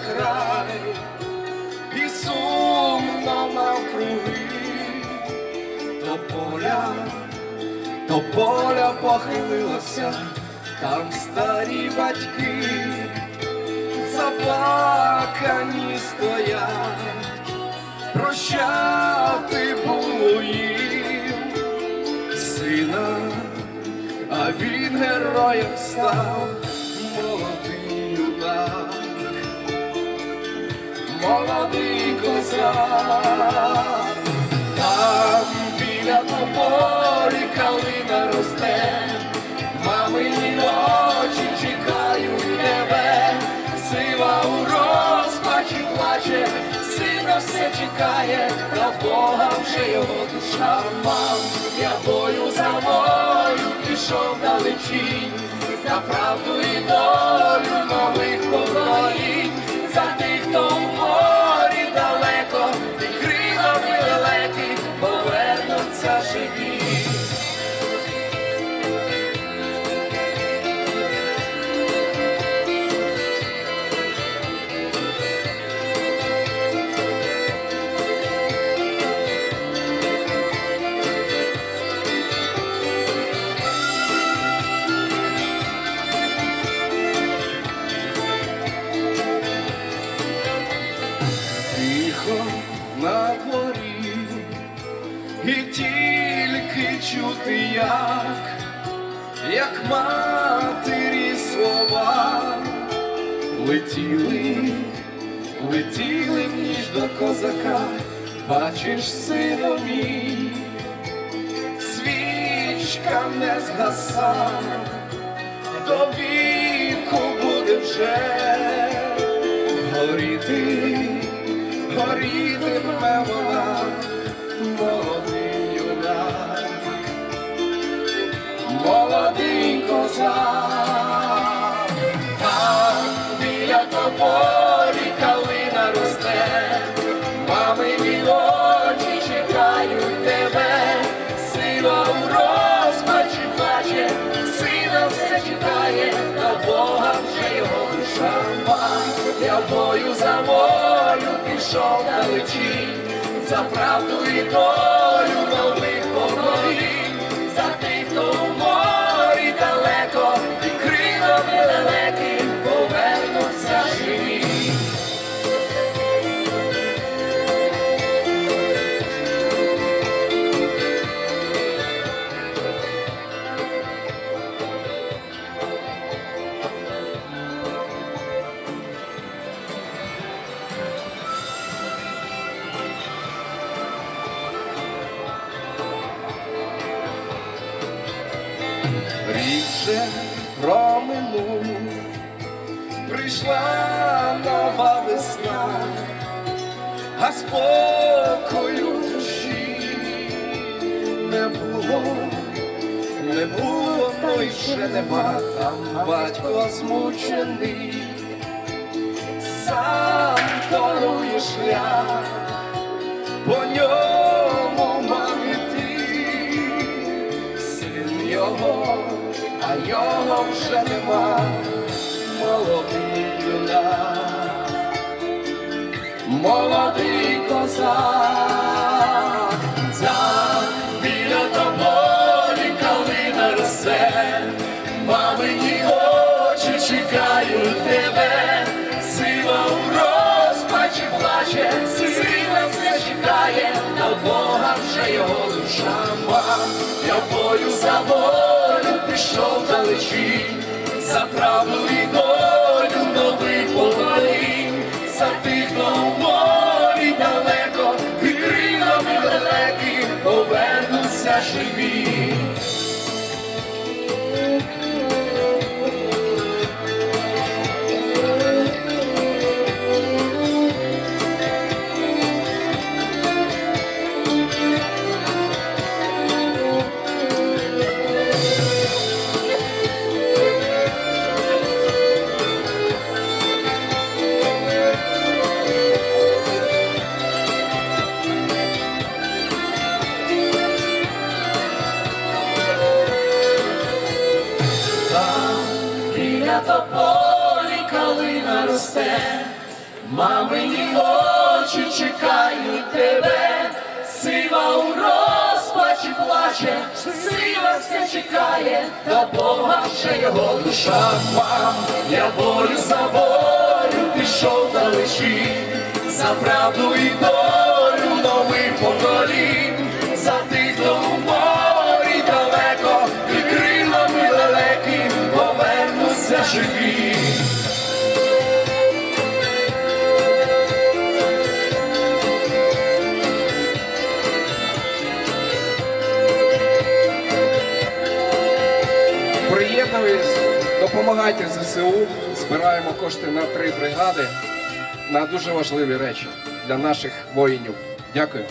край, і сумно навкруги, до поля, до поля похилилося, там старі батьки, заплакані стоять, прощати було їм сина, а він героєм став молодий молодий козак, там біля тополі калина росте, мамині очі чекають тебе, сива у розпачі плаче, сина все чекає, та Бога вже його душа мав. Я бою за волю пішов далечінь, за правду і долю чути, як, як матері слова. Летіли, летіли в ніж до козака, бачиш, сину мій, свічка не згаса, до віку буде вже горіти, горітиме вона, мамині вілочі чекають тебе, сила у розпачі плаче, сина все чекає, та Бога вже його душа. Я бою за волю пішов далечі, за правду і долю нових Рік вже проминув, прийшла нова весна, а спокою душі не було, не було, то й ще нема, там батько змучений, сам торує шлях, а вже нема, молодий юнак, молодий козак, там біля тополі калина росте, мамині очі чекають тебе, сила у розпачі плаче, сина все чекає, на Бога вже його душа. Я бою за волю пішов далечі, за правду на тополі калина росте, мамині очі чекають тебе, сива у розпачі плаче, сива все чекає, та Бога ще його душа. Мам, я волю за волю пішов далечі, за правду і долю повернуться живі. Приєднуйтесь, допомагайте ЗСУ, збираємо кошти на три бригади на дуже важливі речі для наших воїнів. Дякую.